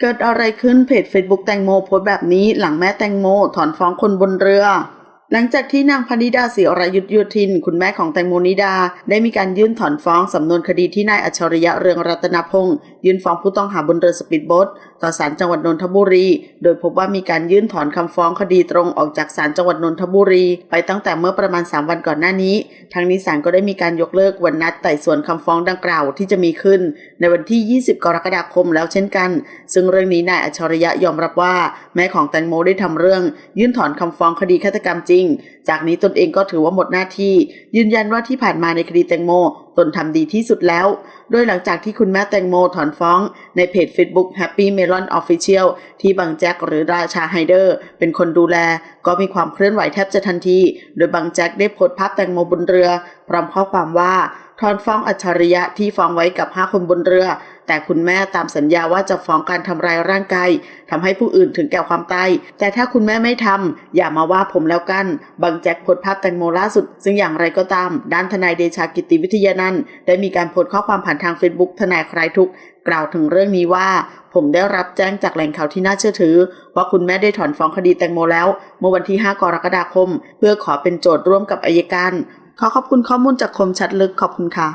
เกิดอะไรขึ้นเพจ Facebook แตงโมโพสแบบนี้หลังแม่แตงโมถอนฟ้องคนบนเรือ หลังจากที่นางพนิดาศิรยุทธโยธิน คุณแม่ของแตงโมนิดา ได้มีการยื่นถอนฟ้องสำนวนคดีที่นายอัจฉริยะเรืองรัตนพงศ์ยื่นฟ้องผู้ต้องหาบนเรือสปีดโบ๊ทต่อศาลจังหวัดนนทบุรี โดยพบว่ามีการยื่นถอนคำฟ้องคดีตรงออกจากศาลจังหวัดนนทบุรี ไปตั้งแต่เมื่อประมาณ 3 วันก่อนหน้านี้ ทั้งนี้ศาลก็ได้มีการยกเลิกวันนัดไต่สวนคำฟ้องดังกล่าวที่จะมีขึ้น ในวันที่ 20 กรกฎาคมแล้วเช่นกัน ซึ่งเรื่องนี้นายอัจฉริยะยอมรับว่า แม่ของแตงโมได้ทำเรื่อง ยื่นถอนคำฟ้องคดีฆาตกรรมจริงจากนี้ตนเองก็ถือว่าหมดหน้าที่ ยืนยันว่าที่ผ่านมาในคดีแตงโม ตนทำดีที่สุดแล้ว โดยหลังจากที่คุณแม่แตงโมถอนฟ้องในเพจ Facebook Happy Melon Official ที่บางแจ็คหรือราชาไฮเดอร์ เป็นคนดูแล ก็มีความเคลื่อนไหวแทบจะทันที โดยบางแจ็คได้โพสต์ภาพแตงโมบนเรือ พร้อมข้อความว่า ถอนฟ้องอัจฉริยะที่ฟ้องไว้กับ 5 คนบนเรือ แต่คุณแม่ตามสัญญาว่าจะฟ้องการทำร้ายร่างกายทำให้ผู้อื่นถึงแก่ความตาย แต่ถ้าคุณแม่ไม่ทำอย่ามาว่าผมแล้วกัน บางแจ็คโพสภาพแตงโมล่าสุด ซึ่งอย่างไรก็ตาม ด้านทนายเดชากิติวิทยานันท์ได้มีการโพสข้อความผ่านทางเฟซบุ๊กทนายคลายทุกข์กล่าวถึงเรื่องนี้ว่า ผมได้รับแจ้งจากแหล่งข่าวที่น่าเชื่อถือ ว่าคุณแม่ได้ถอนฟ้องคดีแตงโมแล้ว เมื่อวันที่ 5 กรกฎาคม เพื่อขอเป็นโจทย์ร่วมกับอายการ ขอขอบคุณข้อมูลจากคมชัดลึกขอบคุณค่ะ